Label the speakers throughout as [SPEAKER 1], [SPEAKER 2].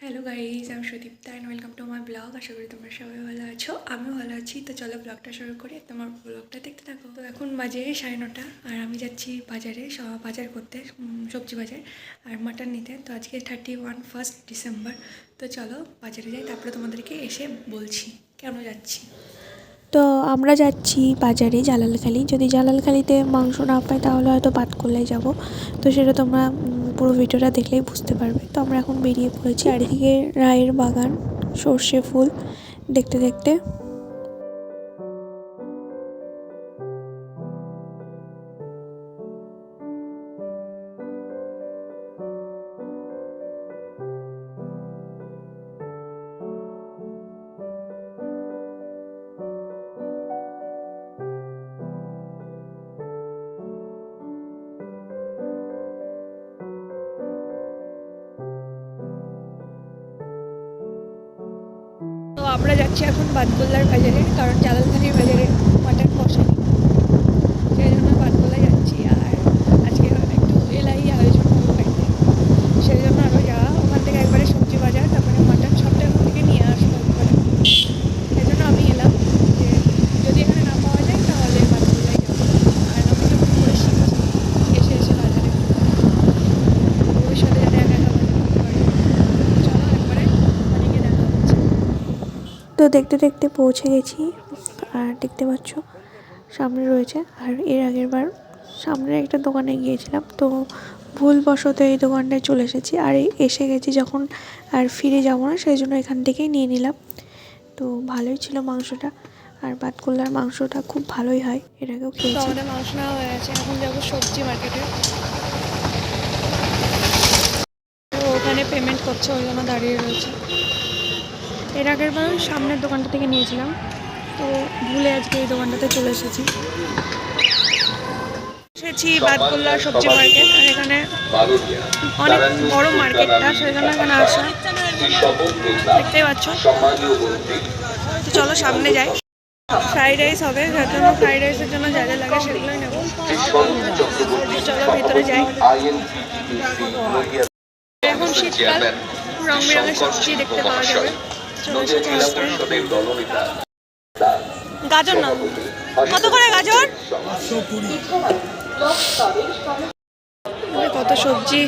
[SPEAKER 1] Hello guys আমি Sudipta and welcome to my blog আশা করি তোমরা সবাই ভালো আছো, আমিও ভালো আছি। তো চলো ব্লগটা শুরু করি। তোমার ব্লগটা দেখতে থাকো। তো এখন বাজে সাড়ে নটা, আর আমি যাচ্ছি বাজারে বাজার করতে সবজি বাজার, আর মাটন নিতে। তো আজকে থার্টি ওয়ান ফার্স্ট ডিসেম্বর তো চলো বাজারে যাই, তারপরে তোমাদেরকে এসে বলছি, কেন যাচ্ছি?
[SPEAKER 2] তো আমরা যাচ্ছি বাজারে জালালখালি। যদি জালালখালিতে মাংস না পাই, তাহলে হয়তো বাদ করলেই যাব। তো সেটা তোমরা পুরো ভিডিওটা দেখলেই বুঝতে পারবে। তো আমরা এখন বেরিয়ে পড়েছি আর এদিকে রায়ের বাগান, সর্ষে ফুল দেখতে দেখতে।
[SPEAKER 1] আমরা যাচ্ছি এখন বাদগোল্লার বাজারে কারণ জালালখানির বাজারে মাটন বসেনি সেই জন্য বাদগোল্লা যাচ্ছি আর আজকে একটু এলাই আয়োজন করব বাড়িতে সেই জন্য আরও যাওয়া ওখান থেকে একবারে সবজি বাজার তারপরে মাটন সবটা ওখান থেকে নিয়ে আসব একবারে সেই জন্য আমি এলাম যে যদি এখানে না পাওয়া যায় তাহলে বাদগোল্লাই যাব আর আমি যখন করে শিখেছি এসে এসে বাজারে ভবিষ্যতে যাতে একা একা বাজার করতে পারি চলো একবারে অনেকে দেখা হচ্ছে
[SPEAKER 2] তো দেখতে দেখতে পৌঁছে গেছি, আর দেখতে পাচ্ছ সামনে রয়েছে, আর এর আগের বার সামনের একটা দোকানে গিয়েছিলাম, তো ভুলবশত এই দোকানটায় চলে এসেছি, আর এসে গেছি যখন আর ফিরে যাব না, সেই জন্য এখান থেকেই নিয়ে নিলাম। তো ভালোই ছিল মাংসটা, আর বাতকুল্লার মাংসটা খুব ভালোই হয়, এর আগেও
[SPEAKER 1] আমাদের মাংস নেওয়া হয়ে গেছে, এখন যাব সবজি মার্কেটে। ওখানে পেমেন্ট করছে, ওই জন্য দাঁড়িয়ে রয়েছে। এর আগের বার সামনের দোকানটা থেকে নিয়েছিলাম। তো ভুলে আজকে এই দোকানটাতে চলে এসেছি। এসেছি বাদকুল্লা সবজি মার্কেট আর এখানে অনেক বড় মার্কেটটা সেই জন্য এখানে আসা। দেখতেই পাচ্ছ। তো চলো সামনে যাই। ফ্রাইড রাইস হবে যার জন্য ফ্রাইড রাইসের জন্য যা যা লাগে সেগুলোই নেব। চলো ভিতরে যাই। এখন শীতকাল রং বেরঙের সবজি দেখতে পাওয়া যাবে। চলে এসেছি গাজর। না। কত করে গাজর? কত সবজি?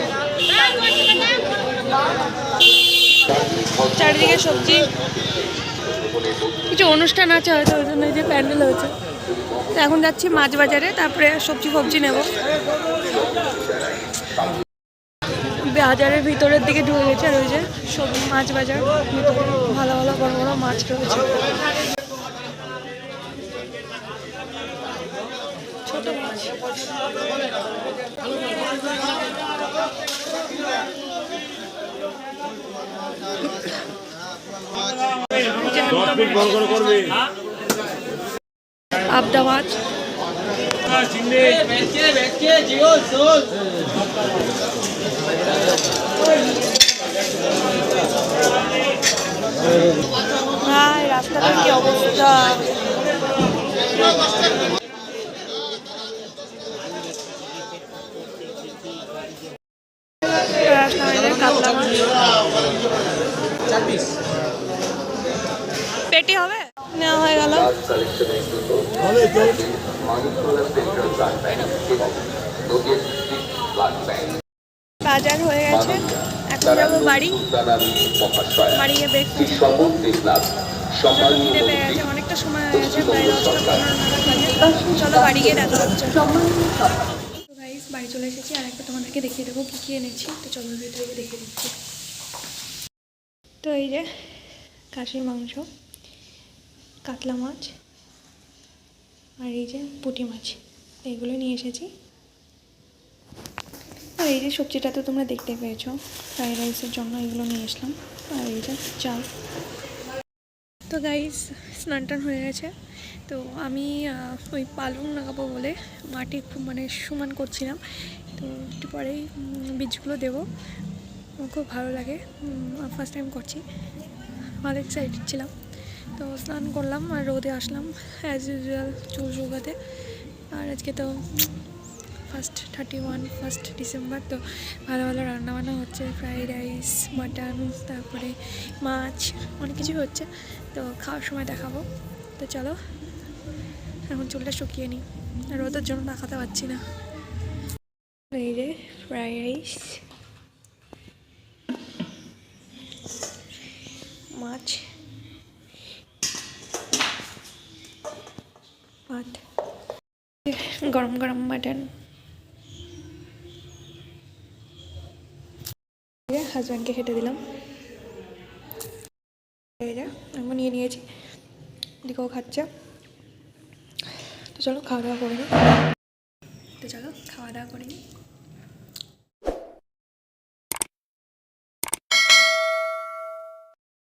[SPEAKER 1] চারিদিকে সবজি। কিছু অনুষ্ঠান আছে হয়তো ওই জন্য যে প্যান্ডেল হয়েছে। তো এখন যাচ্ছি মাছ বাজারে তারপরে সবজি ফবজি নেব। বাজারের ভিতরের দিকে ঢুকে গেছে আর ওই যে সবজি মাছ বাজার ভিতরে ভালো ভালো বড় বড় মাছ রয়েছে। ছোট মাছ। আবদা মাছ ভাই রাস্তাটার কি অবস্থা? পেটি হবে? নেওয়া হয়ে গেল। বাজার হয়ে গেছে। এখন যাব বাড়ি। বাড়ি গিয়ে ব্রেকফাস্ট অনেকটা সময় গেছে প্রায় দশটা পনেরো চলো বাড়ি গিয়ে দেখা হচ্ছে বাড়ি চলে এসেছি। আর একটা তোমাদেরকে দেখিয়ে দেবো কী কী এনেছি। তো চলো ভিতরে দেখিয়ে দিচ্ছি। তো এই যে খাসির মাংস কাতলা মাছ আর এই যে পুঁটি মাছ এইগুলো নিয়ে এসেছি। আর এই যে সবজিটা তো তোমরা দেখতে পেয়েছ, ফ্রাইড রাইসের জন্য এগুলো নিয়ে আসলাম আর এই যে চাল। তো গাইস স্নান টান হয়ে গেছে। তো আমি ওই পালং লাগাবো বলে মাটি খুব মানে সমান করছিলাম। তো একটু পরেই বীজগুলো দেবো। খুব ভালো লাগে। ফার্স্ট টাইম করছি। ভালো এক্সাইটেড ছিলাম। তো স্নান করলাম আর রোদে আসলাম অ্যাজ ইউজুয়াল চুল শুকাতে। আর আজকে তো first thirty one first December তো ভালো ভালো রান্নাবান্না হচ্ছে ফ্রাইড রাইস মাটন তারপরে মাছ, অনেক কিছু হচ্ছে, তো খাওয়ার সময় দেখাবো। তো চলো, এখন চুলটা শুকিয়ে নিই। আর রোদের জন্য দেখাতে পারছি না। এই রে ফ্রাইড রাইস মাছ গরম গরম মাটন। হাজব্যান্ডকে খেতে দিলাম। আমি নিয়ে নিয়েছি। দিকেও খাচ্ছে। তো চলো, খাওয়া দাওয়া করে নিই তো চলো, খাওয়া দাওয়া করে নিই